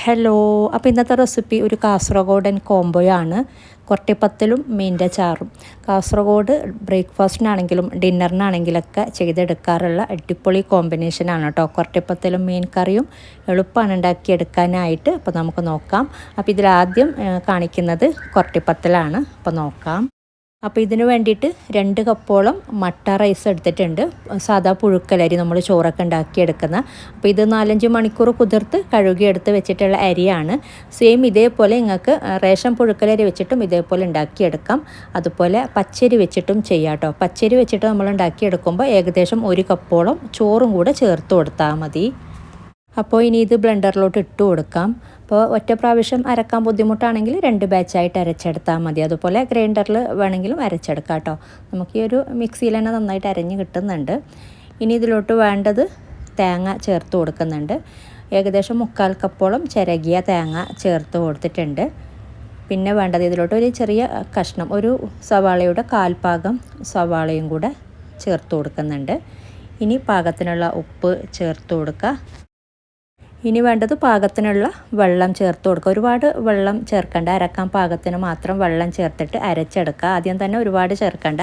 Hello അപ്പോൾ ഇന്നത്തെ recipe ഒരു കാസർഗോഡൻ കോംബോയാണ്. കൊട്ടിപ്പത്തലും മീന്റെ ചാറും. കാസർഗോഡ് ബ്രേക്ക്ഫാസ്റ്റിനാണെങ്കിലും ഡിന്നറിനാണെങ്കിലൊക്കെ ചെയ്തെടുക്കാറുള്ള അടിപൊളി കോമ്പിനേഷനാണ് കേട്ടോ കൊട്ടിപ്പത്തലും മീൻ കറിയും എളുപ്പമാണ് ഉണ്ടാക്കിയെടുക്കാനായിട്ട്. അപ്പോൾ നമുക്ക് നോക്കാം. അപ്പോൾ ഇതിലാദ്യം കാണിക്കുന്നത് കൊട്ടിപ്പത്തലാണ് അപ്പോൾ നോക്കാം. അപ്പോൾ ഇതിന് വേണ്ടിയിട്ട് രണ്ട് കപ്പോളം മട്ട റൈസ് എടുത്തിട്ടുണ്ട്. സാധാ പുഴുക്കലരി നമ്മൾ ചോറൊക്കെ ഉണ്ടാക്കിയെടുക്കുന്ന. അപ്പോൾ ഇത് നാലഞ്ച് മണിക്കൂർ കുതിർത്ത് കഴുകിയെടുത്ത് വെച്ചിട്ടുള്ള അരിയാണ്. സെയിം ഇതേപോലെ നിങ്ങൾക്ക് റേഷൻ പുഴുക്കലരി വെച്ചിട്ടും ഇതേപോലെ ഉണ്ടാക്കിയെടുക്കാം. അതുപോലെ പച്ചരി വെച്ചിട്ടും ചെയ്യാം കേട്ടോ പച്ചരി വെച്ചിട്ട് നമ്മൾ ഉണ്ടാക്കിയെടുക്കുമ്പോൾ ഏകദേശം ഒരു കപ്പോളം ചോറും കൂടെ ചേർത്ത് കൊടുത്താൽ മതി. അപ്പോൾ ഇനി ഇത് ബ്ലെൻഡറിലോട്ട് ഇട്ട് കൊടുക്കാം. അപ്പോൾ ഒറ്റ പ്രാവശ്യം അരക്കാൻ ബുദ്ധിമുട്ടാണെങ്കിൽ രണ്ട് ബാച്ചായിട്ട് അരച്ചെടുത്താൽ മതി. അതുപോലെ ഗ്രൈൻഡറിൽ വേണമെങ്കിലും അരച്ചെടുക്കാം കേട്ടോ. നമുക്ക് ഈ ഒരു മിക്സിയിൽ തന്നെ നന്നായിട്ട് അരഞ്ഞ് കിട്ടുന്നുണ്ട്. ഇനി ഇതിലോട്ട് വേണ്ടത് തേങ്ങ ചേർത്ത് കൊടുക്കുന്നുണ്ട്. ഏകദേശം മുക്കാൽ കപ്പോളം ചിരകിയ തേങ്ങ ചേർത്ത് കൊടുത്തിട്ടുണ്ട്. പിന്നെ വേണ്ടത് ഇതിലോട്ട് ഒരു ചെറിയ കഷ്ണം ഒരു സവാളയുടെ കാൽപാകം സവാളയും കൂടെ ചേർത്ത് കൊടുക്കുന്നുണ്ട്. ഇനി പാകത്തിനുള്ള ഉപ്പ് ചേർത്ത് കൊടുക്കുക ഇനി വേണ്ടത് പാകത്തിനുള്ള വെള്ളം ചേർത്ത് കൊടുക്കുക. ഒരുപാട് വെള്ളം ചേർക്കണ്ട. അരക്കാൻ പാകത്തിന് മാത്രം വെള്ളം ചേർത്തിട്ട് അരച്ചെടുക്കുക. ആദ്യം തന്നെ ഒരുപാട് ചേർക്കണ്ട.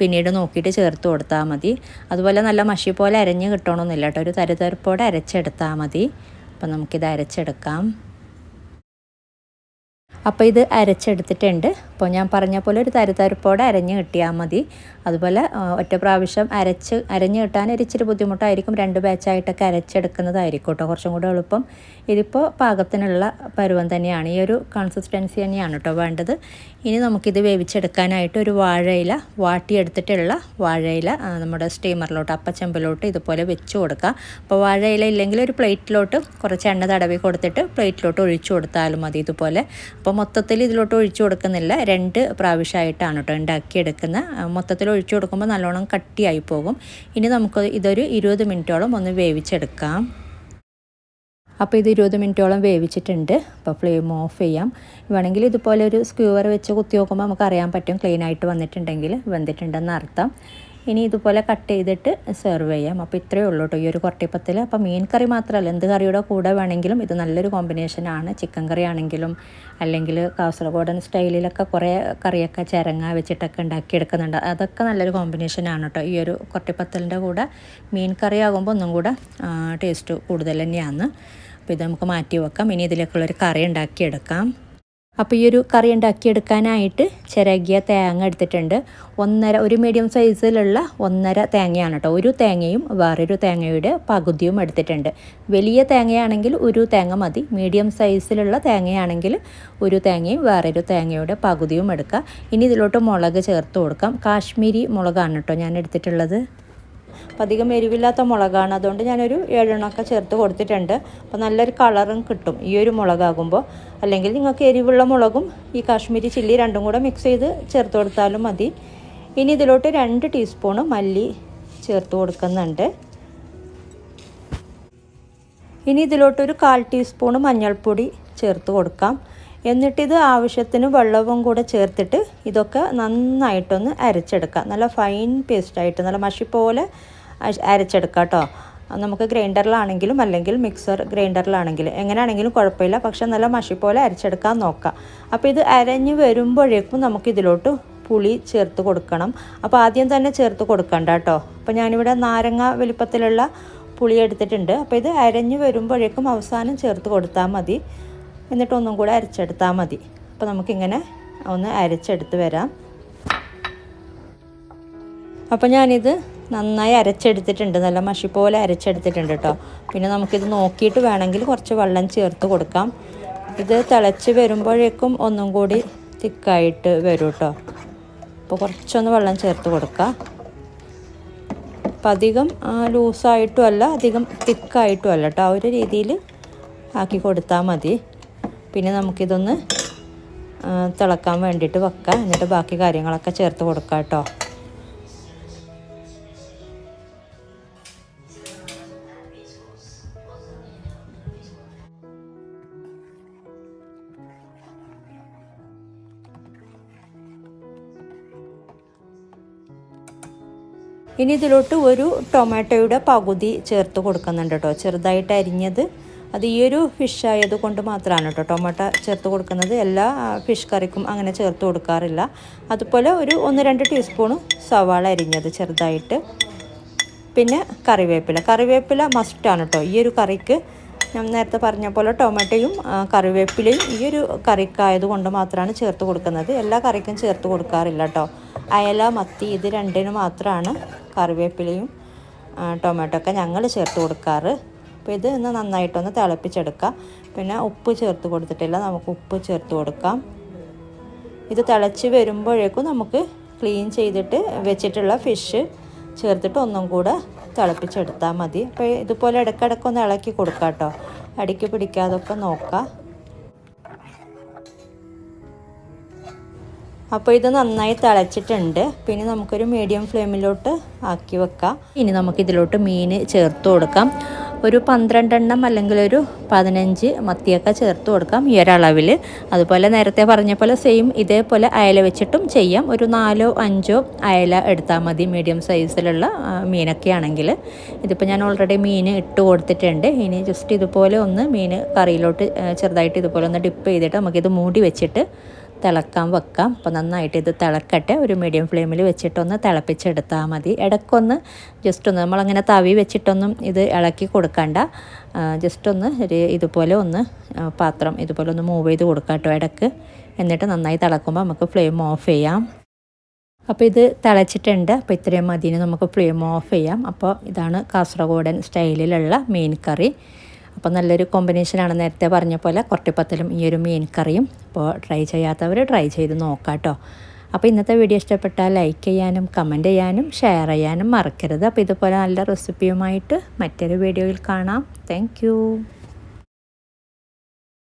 പിന്നീട് നോക്കിയിട്ട് ചേർത്ത് കൊടുത്താൽ മതി. അതുപോലെ നല്ല മഷി പോലെ അരഞ്ഞ് കിട്ടണമെന്നില്ല കേട്ടോ. ഒരു തരുതരപ്പോടെ അരച്ചെടുത്താൽ മതി. അപ്പം നമുക്കിത് അരച്ചെടുക്കാം. അപ്പോൾ ഇത് അരച്ചെടുത്തിട്ടുണ്ട്. അപ്പോൾ ഞാൻ പറഞ്ഞ പോലെ ഒരു തരുതരുപ്പോടെ അരഞ്ഞ് കിട്ടിയാൽ മതി. അതുപോലെ ഒറ്റ പ്രാവശ്യം അരച്ച് അരഞ്ഞ് കിട്ടാൻ ഒരു ഇച്ചിരി ബുദ്ധിമുട്ടായിരിക്കും. രണ്ട് ബാച്ചായിട്ടൊക്കെ അരച്ചെടുക്കുന്നതായിരിക്കും കേട്ടോ. കുറച്ചും കൂടെ എളുപ്പം. ഇതിപ്പോൾ പാകത്തിനുള്ള പരുവം തന്നെയാണ്. ഈ ഒരു കൺസിസ്റ്റൻസി തന്നെയാണ് കേട്ടോ വേണ്ടത്. ഇനി നമുക്കിത് വേവിച്ചെടുക്കാനായിട്ട് ഒരു വാഴയില വാട്ടിയെടുത്തിട്ടുള്ള വാഴയില നമ്മുടെ സ്റ്റീമറിലോട്ട് അപ്പച്ചെമ്പിലോട്ട് ഇതുപോലെ വെച്ച് കൊടുക്കുക അപ്പോൾ വാഴയില ഇല്ലെങ്കിൽ ഒരു പ്ലേറ്റിലോട്ട് കുറച്ച് എണ്ണ തടവി കൊടുത്തിട്ട് പ്ലേറ്റിലോട്ട് ഒഴിച്ചു കൊടുത്താലും മതി ഇതുപോലെ. അപ്പോൾ മൊത്തത്തിൽ ഇതിലോട്ട് ഒഴിച്ചു കൊടുക്കുന്നില്ല. രണ്ട് പ്രാവശ്യമായിട്ടാണ് കേട്ടോ ഉണ്ടാക്കിയെടുക്കുന്ന മൊത്തത്തിൽ ഒഴിച്ചു കൊടുക്കുമ്പോൾ നല്ലോണം കട്ടിയായി പോകും. ഇനി നമുക്ക് ഇതൊരു ഇരുപത് മിനിറ്റോളം ഒന്ന് വേവിച്ചെടുക്കാം. അപ്പോൾ ഇത് ഇരുപത് മിനിറ്റോളം വേവിച്ചിട്ടുണ്ട്. അപ്പോൾ ഫ്ലെയിം ഓഫ് ചെയ്യാം. വേണമെങ്കിൽ ഇതുപോലെ ഒരു സ്ക്യൂവർ വെച്ച് കുത്തി നോക്കുമ്പോൾ നമുക്ക് അറിയാൻ പറ്റും ക്ലീൻ ആയിട്ട് വന്നിട്ടുണ്ടെങ്കിൽ വെന്തിട്ടുണ്ടെന്ന് അർത്ഥം. ഇനി ഇതുപോലെ കട്ട് ചെയ്തിട്ട് സെർവ് ചെയ്യാം. അപ്പോൾ ഇത്രയേ ഉള്ളൂ കേട്ടോ ഈ ഒരു കുറട്ടിപ്പത്തിൽ അപ്പോൾ മീൻ കറി മാത്രമല്ല എന്ത് കറിയുടെ കൂടെ വേണമെങ്കിലും ഇത് നല്ലൊരു കോമ്പിനേഷനാണ് ചിക്കൻ കറി ആണെങ്കിലും അല്ലെങ്കിൽ കാസർഗോഡൻ സ്റ്റൈലിലൊക്കെ കുറേ കറിയൊക്കെ ചിരങ്ങ വെച്ചിട്ടൊക്കെ ഉണ്ടാക്കിയെടുക്കുന്നുണ്ട്. അതൊക്കെ നല്ലൊരു കോമ്പിനേഷനാണ് കേട്ടോ ഈ ഒരു കുറട്ടിപ്പത്തലിന്റെ കൂടെ. മീൻ കറി ആകുമ്പോൾ ഒന്നും കൂടെ ടേസ്റ്റ് കൂടുതൽ തന്നെയാണ്. അപ്പോൾ ഇത് നമുക്ക് മാറ്റി വെക്കാം. ഇനി ഇതിലേക്കുള്ളൊരു കറി ഉണ്ടാക്കിയെടുക്കാം. അപ്പോൾ ഈ ഒരു കറി ഉണ്ടാക്കിയെടുക്കാനായിട്ട് ചിരകിയ തേങ്ങ എടുത്തിട്ടുണ്ട്. ഒന്നര ഒരു മീഡിയം സൈസിലുള്ള ഒന്നര തേങ്ങയാണ് കേട്ടോ. ഒരു തേങ്ങയും വേറൊരു തേങ്ങയുടെ പകുതിയും എടുത്തിട്ടുണ്ട്. വലിയ തേങ്ങയാണെങ്കിൽ ഒരു തേങ്ങ മതി. മീഡിയം സൈസിലുള്ള തേങ്ങയാണെങ്കിൽ ഒരു തേങ്ങയും വേറൊരു തേങ്ങയുടെ പകുതിയും എടുക്കുക ഇനി ഇതിലോട്ട് മുളക് ചേർത്ത് കൊടുക്കാം. കാശ്മീരി മുളകാണ് കേട്ടോ ഞാൻ എടുത്തിട്ടുള്ളത്. അപ്പം അധികം എരിവില്ലാത്ത മുളകാണ്. അതുകൊണ്ട് ഞാനൊരു ഏഴെണ്ണമൊക്കെ ചേർത്ത് കൊടുത്തിട്ടുണ്ട്. അപ്പോൾ നല്ലൊരു കളറും കിട്ടും ഈ ഒരു മുളകാകുമ്പോൾ അല്ലെങ്കിൽ നിങ്ങൾക്ക് എരിവുള്ള മുളകും ഈ കാശ്മീരി ചില്ലി രണ്ടും കൂടെ മിക്സ് ചെയ്ത് ചേർത്ത് കൊടുത്താലും മതി. ഇനി ഇതിലോട്ട് രണ്ട് ടീസ്പൂണ് മല്ലി ചേർത്ത് കൊടുക്കുന്നുണ്ട്. ഇനി ഇതിലോട്ടൊരു കാൽ ടീസ്പൂണ് മഞ്ഞൾപ്പൊടി ചേർത്ത് കൊടുക്കാം. എന്നിട്ടിത് ആവശ്യത്തിന് വെള്ളവും കൂടെ ചേർത്തിട്ട് ഇതൊക്കെ നന്നായിട്ടൊന്ന് അരച്ചെടുക്കുക നല്ല ഫൈൻ പേസ്റ്റായിട്ട് നല്ല മഷി പോലെ അരച്ചെടുക്കുക അരച്ചെടുക്കാം കേട്ടോ. നമുക്ക് ഗ്രൈൻഡറിലാണെങ്കിലും അല്ലെങ്കിൽ മിക്സർ ഗ്രൈൻഡറിലാണെങ്കിലും എങ്ങനെയാണെങ്കിലും കുഴപ്പമില്ല. പക്ഷെ നല്ല മഷി പോലെ അരച്ചെടുക്കാൻ നോക്കാം. അപ്പോൾ ഇത് അരഞ്ഞ് വരുമ്പോഴേക്കും നമുക്ക് ഇതിലോട്ട് പുളി ചേർത്ത് കൊടുക്കണം. അപ്പോൾ ആദ്യം തന്നെ ചേർത്ത് കൊടുക്കണ്ട കേട്ടോ. അപ്പോൾ ഞാനിവിടെ നാരങ്ങ വലിപ്പത്തിലുള്ള പുളി എടുത്തിട്ടുണ്ട്. അപ്പോൾ ഇത് അരഞ്ഞ് വരുമ്പോഴേക്കും അവസാനം ചേർത്ത് കൊടുത്താൽ മതി. എന്നിട്ട് ഒന്നും കൂടെ അരച്ചെടുത്താൽ മതി. അപ്പോൾ നമുക്കിങ്ങനെ ഒന്ന് അരച്ചെടുത്ത് വരാം. അപ്പോൾ ഞാനിത് നന്നായി അരച്ചെടുത്തിട്ടുണ്ട്. നല്ല മഷി പോലെ അരച്ചെടുത്തിട്ടുണ്ട് കേട്ടോ പിന്നെ നമുക്കിത് നോക്കിയിട്ട് വേണമെങ്കിൽ കുറച്ച് വെള്ളം ചേർത്ത് കൊടുക്കാം. ഇത് തിളച്ച് വരുമ്പോഴേക്കും ഒന്നും കൂടി തിക്കായിട്ട് വരും കേട്ടോ അപ്പോൾ കുറച്ചൊന്ന് വെള്ളം ചേർത്ത് കൊടുക്കുക അപ്പം അധികം ലൂസായിട്ടും അല്ല അധികം തിക്കായിട്ടും അല്ല കേട്ടോ ആ ഒരു രീതിയിൽ ആക്കി കൊടുത്താൽ മതി. പിന്നെ നമുക്കിതൊന്ന് തിളക്കാൻ വേണ്ടിയിട്ട് വെക്കാം. എന്നിട്ട് ബാക്കി കാര്യങ്ങളൊക്കെ ചേർത്ത് കൊടുക്കാം കേട്ടോ ഇനി ഇതിലോട്ട് ഒരു ടൊമാറ്റോയുടെ പകുതി ചേർത്ത് കൊടുക്കുന്നുണ്ട് കേട്ടോ ചെറുതായിട്ട് അരിഞ്ഞത് അത് ഈ ഒരു ഫിഷ് ആയത് കൊണ്ട് മാത്രമാണ് കേട്ടോ ടൊമാറ്റോ ചേർത്ത് കൊടുക്കുന്നത്. എല്ലാ ഫിഷ് കറിക്കും അങ്ങനെ ചേർത്ത് കൊടുക്കാറില്ല. അതുപോലെ ഒരു ഒന്ന് രണ്ട് ടീസ്പൂണ് സവാള അരിഞ്ഞത് ചെറുതായിട്ട്. പിന്നെ കറിവേപ്പില. കറിവേപ്പില മസ്റ്റാണ് കേട്ടോ ഈ ഒരു കറിക്ക് ഞാൻ നേരത്തെ പറഞ്ഞ പോലെ ടൊമാറ്റോയും കറിവേപ്പിലയും ഈ ഒരു കറിക്കായത് കൊണ്ട് മാത്രമാണ് ചേർത്ത് കൊടുക്കുന്നത്. എല്ലാ കറിക്കും ചേർത്ത് കൊടുക്കാറില്ല കേട്ടോ അയല മത്തി ഇത് രണ്ടിന് മാത്രമാണ് കറിവേപ്പിലയും ടൊമാറ്റോ ഒക്കെ ഞങ്ങൾ ചേർത്ത് കൊടുക്കാറ്. അപ്പോൾ ഇത് ഒന്ന് നന്നായിട്ടൊന്ന് തിളപ്പിച്ചെടുക്കാം. പിന്നെ ഉപ്പ് ചേർത്ത് കൊടുത്തിട്ടില്ല. നമുക്ക് ഉപ്പ് ചേർത്ത് കൊടുക്കാം. ഇത് തിളച്ച് വരുമ്പോഴേക്കും നമുക്ക് ക്ലീൻ ചെയ്തിട്ട് വെച്ചിട്ടുള്ള ഫിഷ് ചേർത്തിട്ട് ഒന്നും കൂടെ തിളപ്പിച്ചെടുത്താൽ മതി. അപ്പോൾ ഇതുപോലെ ഇടയ്ക്കിടയ്ക്ക് ഒന്ന് ഇളക്കി കൊടുക്കാം കേട്ടോ. അടിക്ക് പിടിക്കാതൊക്കെ നോക്കാം. അപ്പോൾ ഇത് നന്നായി തിളച്ചിട്ടുണ്ട്. പിന്നെ നമുക്കൊരു മീഡിയം ഫ്ലെയിമിലോട്ട് ആക്കി വെക്കാം. ഇനി നമുക്ക് നമുക്കിതിലോട്ട് മീൻ ചേർത്ത് കൊടുക്കാം. ഒരു പന്ത്രണ്ടെണ്ണം അല്ലെങ്കിൽ ഒരു പതിനഞ്ച് മത്തിയൊക്കെ ചേർത്ത് കൊടുക്കാം ഈ ഒരളവിൽ അതുപോലെ നേരത്തെ പറഞ്ഞ പോലെ സെയിം ഇതേപോലെ അയല വെച്ചിട്ടും ചെയ്യാം. ഒരു നാലോ അഞ്ചോ അയല എടുത്താൽ മതി മീഡിയം സൈസിലുള്ള മീനൊക്കെ ആണെങ്കിൽ. ഇതിപ്പോൾ ഞാൻ ഓൾറെഡി മീൻ ഇട്ട് കൊടുത്തിട്ടുണ്ട്. ഇനി ജസ്റ്റ് ഇതുപോലെ ഒന്ന് മീൻ കറിയിലോട്ട് ചെറുതായിട്ട് ഇതുപോലെ ഒന്ന് ഡിപ്പ് ചെയ്തിട്ട് നമുക്കിത് മൂടി വെച്ചിട്ട് തിളക്കാൻ വെക്കാം. അപ്പോൾ നന്നായിട്ട് ഇത് തിളക്കട്ടെ. ഒരു മീഡിയം ഫ്ലെയിമിൽ വെച്ചിട്ടൊന്ന് തിളപ്പിച്ചെടുത്താൽ മതി. ഇടയ്ക്കൊന്ന് ജസ്റ്റ് ഒന്ന് നമ്മളങ്ങനെ തവി വെച്ചിട്ടൊന്നും ഇത് ഇളക്കി കൊടുക്കണ്ട. ജസ്റ്റ് ഒന്ന് ഒരു ഇതുപോലെ ഒന്ന് പാത്രം ഇതുപോലെ ഒന്ന് മൂവ് ചെയ്ത് കൊടുക്കാം കേട്ടോ ഇടയ്ക്ക്. എന്നിട്ട് നന്നായി തിളക്കുമ്പോൾ നമുക്ക് ഫ്ലെയിം ഓഫ് ചെയ്യാം. അപ്പോൾ ഇത് തിളച്ചിട്ടുണ്ട്. അപ്പോൾ ഇത്രയും മതിന് നമുക്ക് ഫ്ലെയിം ഓഫ് ചെയ്യാം. അപ്പോൾ ഇതാണ് കാസർഗോഡൻ സ്റ്റൈലിലുള്ള മീൻ കറി. അപ്പോൾ നല്ലൊരു കോമ്പിനേഷനാണ് നേരത്തെ പറഞ്ഞ പോലെ കുറട്ടിപ്പത്തലും ഈ ഒരു മീൻ കറിയും. അപ്പോൾ ട്രൈ ചെയ്യാത്തവർ ട്രൈ ചെയ്ത് നോക്കാം കേട്ടോ അപ്പോൾ ഇന്നത്തെ വീഡിയോ ഇഷ്ടപ്പെട്ടാൽ ലൈക്ക് ചെയ്യാനും കമന്റ് ചെയ്യാനും ഷെയർ ചെയ്യാനും മറക്കരുത്. അപ്പോൾ ഇതുപോലെ നല്ല റെസിപ്പിയുമായിട്ട് മറ്റൊരു വീഡിയോയിൽ കാണാം. താങ്ക്